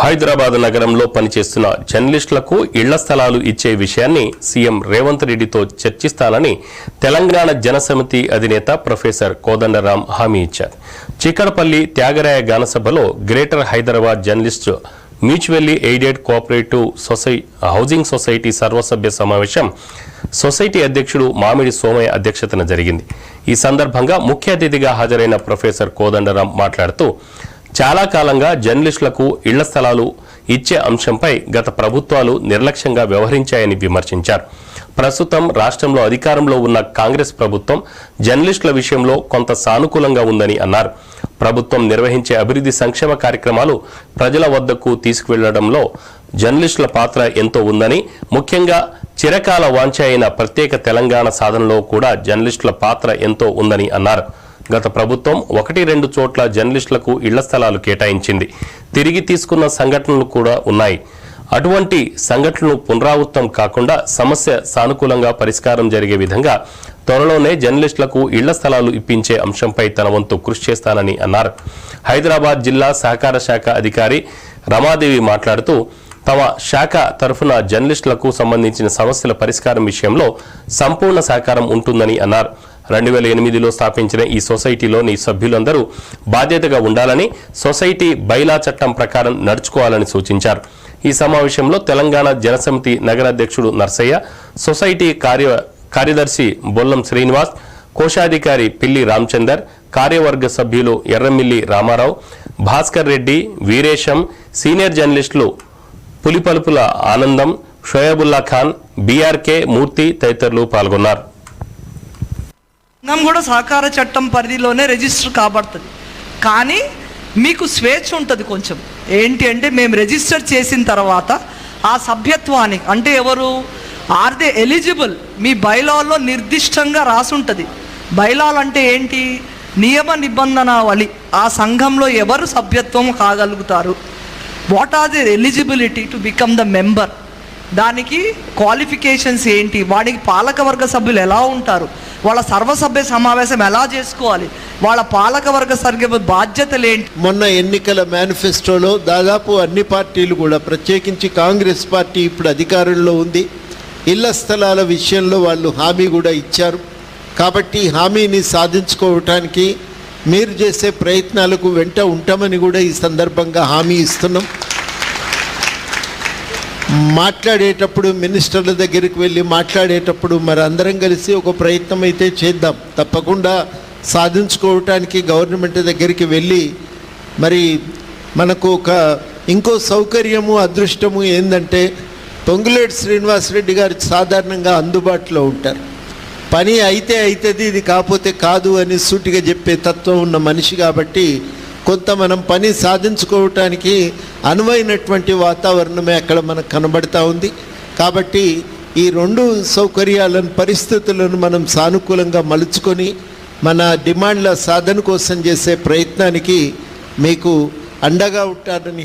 హైదరాబాద్ నగరంలో పనిచేస్తున్న జర్నలిస్టులకు ఇళ్ళ స్థలాలు ఇచ్చే విషయాన్ని సీఎం రేవంత్ రెడ్డితో చర్చిస్తానని తెలంగాణ జనసమితి అధినేత ప్రొఫెసర్ కోదండరాం హామీ ఇచ్చారు. Chikkadpally Thyagaraya గానసభలో greater Hyderabad journalist mutually aided cooperative సొసై housing society సర్వసభ్య సమావేశం సొసైటీ అధ్యక్షుడు మామిడి సోమయ్య అధ్యక్షతన జరిగింది. ఈ సందర్భంగా ముఖ్య అతిథిగా హాజరైన ప్రొఫెసర్ కోదండరాం మాట్లాడుతూ చాలా కాలంగా జర్నలిస్టులకు ఇళ్ళ స్థలాలు ఇచ్చే అంశంపై గత ప్రభుత్వాలు నిర్లక్ష్యంగా వ్యవహరించాయని విమర్శించారు. ప్రస్తుతం రాష్ట్రంలో అధికారంలో ఉన్న కాంగ్రెస్ ప్రభుత్వం జర్నలిస్టుల విషయంలో కొంత సానుకూలంగా ఉందని అన్నారు. ప్రభుత్వం నిర్వహించే అభివృద్ధి సంక్షేమ కార్యక్రమాలు ప్రజల వద్దకు తీసుకువెళ్ళడంలో జర్నలిస్టుల పాత్ర ఎంతో ఉందని ముఖ్యంగా చిరకాల వాంఛ అయిన ప్రత్యేక తెలంగాణ సాధనలో కూడా జర్నలిస్టుల పాత్ర ఎంతో ఉందని అన్నారు. గత ప్రభుత్వం ఒకటి రెండు చోట్ల జర్నలిస్టులకు ఇళ్ళ స్థలాలు కేటాయించింది. తిరిగి తీసుకున్న సంఘటనలు కూడా ఉన్నాయి. అటువంటి సంఘటనలు పునరావృతం కాకుండా సమస్య సానుకూలంగా పరిష్కారం జరిగే విధంగా త్వరలోనే జర్నలిస్టులకు ఇళ్ళ స్థలాలు ఇప్పించే అంశంపై తన వంతు కృషి చేస్తానని అన్నారు. హైదరాబాద్ జిల్లా సహకార శాఖ అధికారి రమాదేవి మాట్లాడుతూ తమ శాఖ తరఫున జర్నలిస్టులకు సంబంధించిన సమస్యల పరిష్కారం విషయంలో సంపూర్ణ సహకారం ఉంటుందని అన్నారు. రెండు వేల ఎనిమిదిలో స్థాపించిన ఈ సొసైటీలోని సభ్యులందరూ బాధ్యతగా ఉండాలని సొసైటీ బైలా చట్టం ప్రకారం నడుచుకోవాలని సూచించారు. ఈ సమావేశంలో తెలంగాణ జనసమితి నగరాధ్యక్షుడు నర్సయ్య సొసైటీ కార్య కార్యదర్శి బొల్లం శ్రీనివాస్ కోశాధికారి పిల్లి రామచందర్ కార్యవర్గ సభ్యులు ఎర్రమిల్లి రామారావు భాస్కర్ రెడ్డి వీరేశం సీనియర్ జర్నలిస్టులు పులిపలుపుల ఆనందం షోయబుల్లా ఖాన్ బీఆర్కే మూర్తి తదితరులు పాల్గొన్నారు. సంఘం కూడా సహకార చట్టం పరిధిలోనే రిజిస్టర్ కాబడుతుంది. కానీ మీకు స్వేచ్ఛ ఉంటుంది కొంచెం. ఏంటి అంటే మేము రిజిస్టర్ చేసిన తర్వాత ఆ సభ్యత్వానికి అంటే ఎవరు? Are they eligible? మీ బైలాల్లో నిర్దిష్టంగా రాసుంటుంది బైలాలు అంటే ఏంటి? నియమ నిబంధనావళి. ఆ సంఘంలో ఎవరు సభ్యత్వం కాగలుగుతారు? What are the eligibility to become the member దానికి క్వాలిఫికేషన్స్ ఏంటి? వాడికి పాలకవర్గ సభ్యులు ఎలా ఉంటారు? వాళ్ళ సర్వసభ్య సమావేశం ఎలా చేసుకోవాలి? వాళ్ళ పాలకవర్గ సర్గ బాధ్యతలు ఏంటి? మొన్న ఎన్నికల మేనిఫెస్టోలో దాదాపు అన్ని పార్టీలు కూడా ప్రత్యేకించి కాంగ్రెస్ పార్టీ ఇప్పుడు అధికారంలో ఉంది. ఇళ్ళ స్థలాల విషయంలో వాళ్ళు హామీ కూడా ఇచ్చారు. కాబట్టి హామీని సాధించుకోవటానికి మీరు చేసే ప్రయత్నాలకు వెంట ఉంటామని కూడా ఈ సందర్భంగా హామీ ఇస్తున్నాం. మాట్లాడేటప్పుడు మినిస్టర్ల దగ్గరికి వెళ్ళి మాట్లాడేటప్పుడు మరి అందరం కలిసి ఒక ప్రయత్నం అయితే చేద్దాం. తప్పకుండా సాధించుకోవటానికి గవర్నమెంట్ దగ్గరికి వెళ్ళి మరి మనకు ఒక ఇంకో సౌకర్యము అదృష్టము ఏంటంటే పొంగులేటి శ్రీనివాసరెడ్డి గారు సాధారణంగా అందుబాటులో ఉంటారు. పని అయితే అవుతుంది ఇది కాకపోతే కాదు అని సూటిగా చెప్పే తత్వం ఉన్న మనిషి కాబట్టి కొంత మనం పని సాధించుకోవటానికి అనువైనటువంటి వాతావరణమే అక్కడ మనకు కనబడతా ఉంది. కాబట్టి ఈ రెండు సౌకర్యాలను పరిస్థితులను మనం సానుకూలంగా మలుచుకొని మన డిమాండ్ల సాధన కోసం చేసే ప్రయత్నానికి మీకు అండగా ఉంటారని